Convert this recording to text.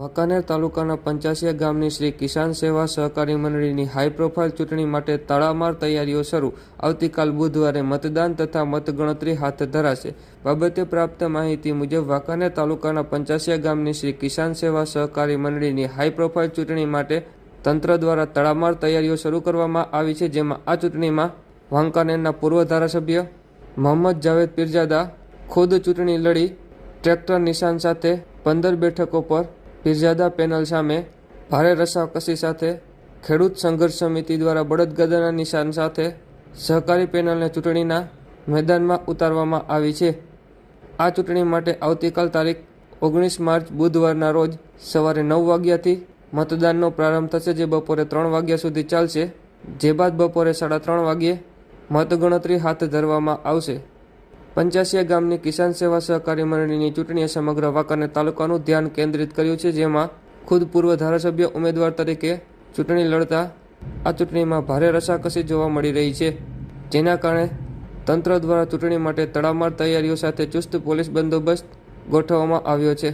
વાંકાનેર તાલુકાના પંચાસિયા ગામની શ્રી કિસાન સેવા સહકારી મંડળીની હાઈ પ્રોફાઇલ ચૂંટણી માટે તડામાર તૈયારીઓ શરૂ. આવતીકાલ બુધવારે મતદાન તથા મતગણતરી હાથ ધરાશે. બાબતે પ્રાપ્ત માહિતી મુજબ વાંકાનેર તાલુકાના પંચાસિયા ગામની શ્રી કિસાન સેવા સહકારી મંડળીની હાઈ પ્રોફાઇલ ચૂંટણી માટે તંત્ર દ્વારા તડામાર તૈયારીઓ શરૂ કરવામાં આવી છે, જેમાં આ ચૂંટણીમાં વાંકાનેરના પૂર્વ ધારાસભ્ય મોહમ્મદ જાવેદ પીરજાદા, ખુદ ચૂંટણી લડી, ટ્રેક્ટર નિશાન સાથે પંદર બેઠકો પર પીરજાદા પેનલ સામે ભારે રસાકસી સાથે ખેડૂત સંઘર્ષ સમિતિ દ્વારા બળદગાદાના નિશાન સાથે સહકારી પેનલને ચૂંટણીના મેદાનમાં ઉતારવામાં આવી છે. આ ચૂંટણી માટે આવતીકાલ તારીખ ઓગણીસ માર્ચ બુધવારના રોજ સવારે નવ વાગ્યાથી મતદાનનો પ્રારંભ થશે, જે બપોરે ત્રણ વાગ્યા સુધી ચાલશે. જે બાદ બપોરે સાડા ત્રણ વાગ્યે મતગણતરી હાથ ધરવામાં આવશે. પંચાસિયા ગામની કિસાન સેવા સહકારી મંડળીની ચૂંટણીએ સમગ્ર વાંકાનેર તાલુકાનું ધ્યાન કેન્દ્રિત કર્યું છે, જેમાં ખુદ પૂર્વ ધારાસભ્ય ઉમેદવાર તરીકે ચૂંટણી લડતા આ ચૂંટણીમાં ભારે રસાકસી જોવા મળી રહી છે. જેના કારણે તંત્ર દ્વારા ચૂંટણી માટે તડામાર તૈયારીઓ સાથે ચુસ્ત પોલીસ બંદોબસ્ત ગોઠવવામાં આવ્યો છે.